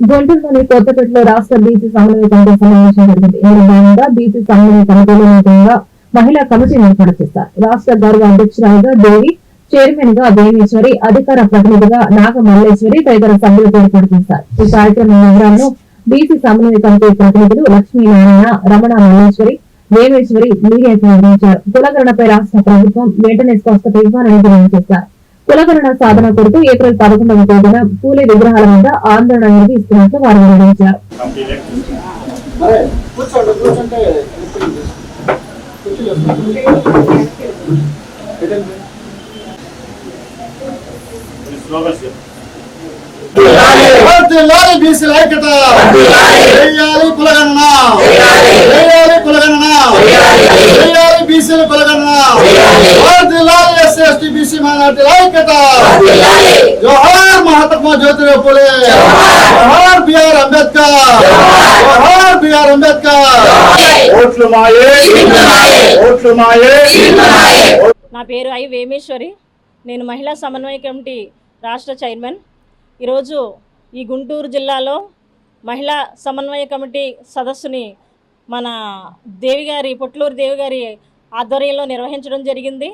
గుంటూరులోని కొత్తపేటలో రాష్ట్ర బీసీ సమన్వయ కమిటీ సమావేశం జరిగింది. ఇందులో భాగంగా బీసీ సమన్వయ కమిటీలో నూతనంగా మహిళా కమిటీని ఏర్పాటు చేశారు. రాష్ట్ర గౌరవ అధ్యక్షురాలుగా దేవి చైర్మన్గా దేవేశ్వరి అధికార ప్రతినిధిగా నాగ మల్లేశ్వరి తదితర సభ్యులతో ఏర్పాటు చేశారు. ఈ కార్యక్రమం వివరాలను బీసీ సమన్వయ కమిటీ ప్రతినిధులు లక్ష్మీనారాయణ రమణ మల్లేశ్వరి దేవేశ్వరి మీడియాకు అందించారు కులగరణపై రాష్ట్ర ప్రభుత్వం వెంటనే స్పష్టత ఇవ్వాలని డిమాండ్ చేశారు. కులగణన సాధన కొరకు ఏప్రిల్ పదకొండవ తేదీన పూలే విగ్రహాల వద్ద ఆందోళన నిర్వహిస్తున్నట్లు వారు వెల్లడించారు. కులగణన. కులగణన. బీసీల కులగణన. ఎస్టీ బీసీ మైనార్టీల ఐక్యత జోహార్ మహాత్మా జ్యోతిరావు పూలే. జోహార్ బిఆర్ అంబేద్కర్. జోహార్ బిఆర్ అంబేద్కర్. ఓట్లు మాయే. ఓట్లు మాయే. నా పేరు ఐ వేమేశ్వరి. నేను మహిళా సమన్వయ కమిటీ రాష్ట్ర చైర్మన్. ఈరోజు ఈ గుంటూరు జిల్లాలో మహిళా సమన్వయ కమిటీ సదస్సుని మన దేవి గారి పొట్లూరు దేవి గారి ఆధ్వర్యంలో నిర్వహించడం జరిగింది.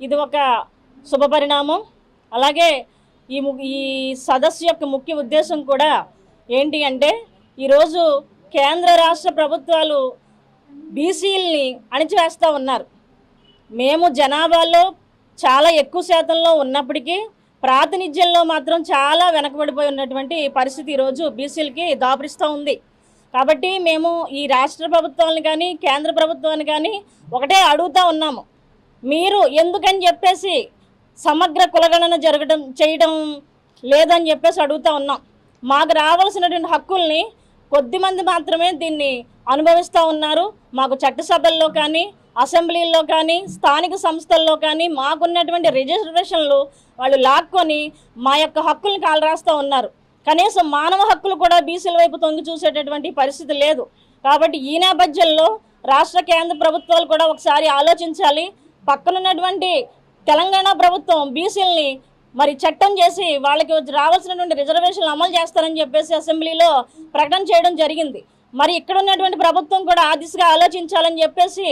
ఇది ఒక శుభ పరిణామం. అలాగే ఈ ము- ఈ సదస్సు యొక్క ముఖ్య ఉద్దేశం కూడా ఏంటి అంటే ఈరోజు కేంద్ర రాష్ట్ర ప్రభుత్వాలు బీసీల్ని అణిచివేస్తూ ఉన్నారు. మేము జనాభాలో చాలా ఎక్కువ శాతంలో ఉన్నప్పటికీ ప్రాతినిధ్యంలో మాత్రం చాలా వెనకబడిపోయి ఉన్నటువంటి పరిస్థితి ఈరోజు బీసీలకి దాపురిస్తూ ఉంది. కాబట్టి మేము ఈ రాష్ట్ర ప్రభుత్వాన్ని కానీ కేంద్ర ప్రభుత్వాన్ని కానీ ఒకటే అడుగుతూ ఉన్నాము. మీరు ఎందుకని చెప్పేసి సమగ్ర కులగణన జరగడం చేయడం లేదని చెప్పేసి అడుగుతా ఉన్నాం. మాకు రావాల్సినటువంటి హక్కుల్ని కొద్దిమంది మాత్రమే దీన్ని అనుభవిస్తూ ఉన్నారు. మాకు చట్టసభల్లో కానీ అసెంబ్లీల్లో కానీ స్థానిక సంస్థల్లో కానీ మాకున్నటువంటి రిజర్వేషన్లు వాళ్ళు లాక్కొని మా యొక్క హక్కుల్ని కాలరాస్తూ ఉన్నారు. కనీసం మానవ హక్కులు కూడా బీసీల వైపు తొంగి చూసేటటువంటి పరిస్థితి లేదు. కాబట్టి ఈ నేపథ్యంలో రాష్ట్ర కేంద్ర ప్రభుత్వాలు కూడా ఒకసారి ఆలోచించాలి. పక్కనున్నటువంటి తెలంగాణ ప్రభుత్వం బీసీలని మరి చట్టం చేసి వాళ్ళకి వచ్చి రావాల్సినటువంటి రిజర్వేషన్లు అమలు చేస్తారని చెప్పేసి అసెంబ్లీలో ప్రకటన చేయడం జరిగింది. మరి ఇక్కడ ఉన్నటువంటి ప్రభుత్వం కూడా ఆ దిశగా ఆలోచించాలని చెప్పేసి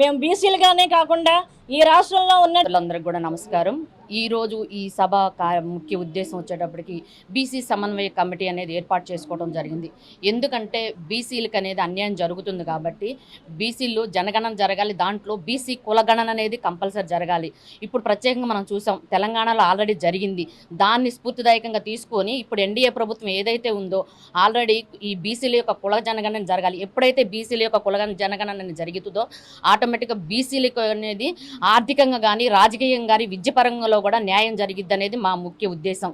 మేము బీసీలుగానే కాకుండా ఈ రాష్ట్రంలో ఉన్న కూడా నమస్కారం. ఈ రోజు ఈ సభ ముఖ్య ఉద్దేశం వచ్చేటప్పటికి బీసీ సమన్వయ కమిటీ అనేది ఏర్పాటు చేసుకోవడం జరిగింది. ఎందుకంటే బీసీలకు అనేది అన్యాయం జరుగుతుంది కాబట్టి బీసీలు జనగణన జరగాలి దాంట్లో బీసీ కులగణన అనేది కంపల్సరీ జరగాలి. ఇప్పుడు ప్రత్యేకంగా మనం చూసాం తెలంగాణలో ఆల్రెడీ జరిగింది. దాన్ని స్ఫూర్తిదాయకంగా తీసుకొని ఇప్పుడు ఎన్డీఏ ప్రభుత్వం ఏదైతే ఉందో ఆల్రెడీ ఈ బీసీల యొక్క కుల జనగణన జరగాలి. ఎప్పుడైతే బీసీల యొక్క కుల జనగణన అనేది జరుగుతుందో ఆటోమేటిక్గా బీసీలకు అనేది ఆర్థికంగా కానీ రాజకీయంగా కానీ విద్యపరంగా కూడా న్యాయం జరిగిద్ది అనేది మా ముఖ్య ఉద్దేశం.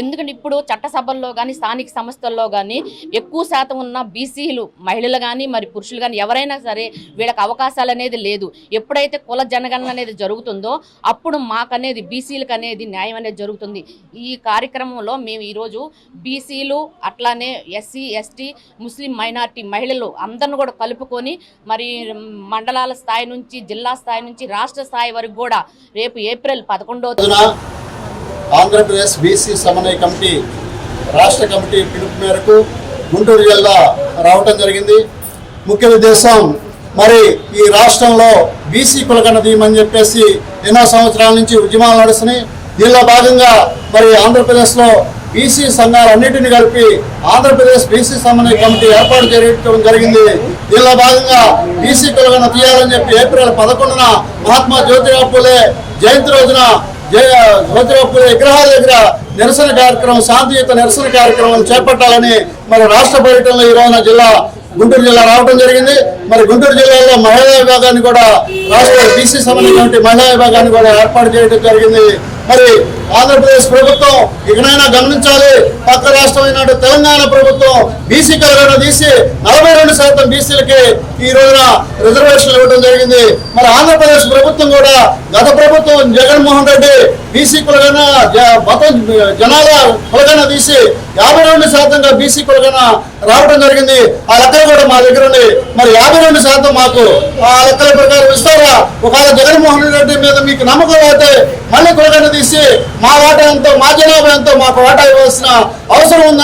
ఎందుకంటే ఇప్పుడు చట్టసభల్లో కానీ స్థానిక సంస్థల్లో కానీ ఎక్కువ శాతం ఉన్న బీసీలు మహిళలు కానీ మరి పురుషులు కానీ ఎవరైనా సరే వీళ్ళకి అవకాశాలు అనేది లేదు. ఎప్పుడైతే కుల జనగణన అనేది జరుగుతుందో అప్పుడు మాకనేది బీసీలకు అనేది న్యాయం అనేది జరుగుతుంది. ఈ కార్యక్రమంలో మేము ఈరోజు బీసీలు అట్లానే ఎస్సీ ఎస్టీ ముస్లిం మైనార్టీ మహిళలు అందరిని కూడా కలుపుకొని మరి మండలాల స్థాయి నుంచి జిల్లా స్థాయి నుంచి రాష్ట్ర స్థాయి వరకు కూడా రేపు ఏప్రిల్ పదకొండో ఆంధ్రప్రదేశ్ బీసీ సమన్వయ కమిటీ రాష్ట్ర కమిటీ పిలుపు మేరకు గుంటూరు జిల్లా రావటం జరిగింది. ముఖ్య ఉద్దేశం మరి ఈ రాష్ట్రంలో బీసీ కులగణ తీయమని చెప్పేసి ఎన్నో సంవత్సరాల నుంచి ఉద్యమాలు నడుస్తున్నాయి. దీనిలో భాగంగా మరి ఆంధ్రప్రదేశ్లో బీసీ సంఘాలన్నింటినీ కలిపి ఆంధ్రప్రదేశ్ బీసీ సమన్వయ కమిటీ ఏర్పాటు చేయడం జరిగింది. దీనిలో భాగంగా బీసీ కులగన తీయాలని చెప్పి ఏప్రిల్ పదకొండున మహాత్మా జ్యోతిరావు పూలే జయంతి రోజున జయ జ్యోతిరావు పూలే విగ్రహాల దగ్గర నిరసన కార్యక్రమం శాంతియుత నిరసన కార్యక్రమం చేపట్టాలని మరి రాష్ట్ర పర్యటనలో ఈ రోజున జిల్లా గుంటూరు జిల్లా రావడం జరిగింది. మరి గుంటూరు జిల్లాలో మహిళా విభాగాన్ని కూడా రాష్ట్ర బీసీ సమన్వయ కమిటీ మహిళా విభాగాన్ని కూడా ఏర్పాటు చేయడం జరిగింది. మరి ఆంధ్రప్రదేశ్ ప్రభుత్వం ఇకనైనా గమనించాలి. పక్క రాష్ట్రమైన తెలంగాణ ప్రభుత్వం బీసీ కలగడం తీసి నలభై రెండు శాతం బీసీలకి ఈ రోజున రిజర్వేషన్లు ఇవ్వడం జరిగింది. మరి ఆంధ్రప్రదేశ్ ప్రభుత్వం కూడా గత ప్రభుత్వం జగన్మోహన్ రెడ్డి బీసీ కులగన జ- జనాల కులగన తీసి యాభై రెండు శాతంగా బీసీ కులగన రావడం జరిగింది. ఆ లెక్కలు కూడా మా దగ్గర ఉంది మరి యాభై రెండు శాతం మాకు ఆ లెక్కల ప్రకారం ఇస్తారా? ఒకవేళ జగన్మోహన్ రెడ్డి మీద మీకు నమ్మకం అయితే మళ్ళీ కులగన తీసి మా వాటాలతో ఎంతో మా జనాభా ఎంతో మాకు వాటా ఇవ్వాల్సిన అవసరం ఉందని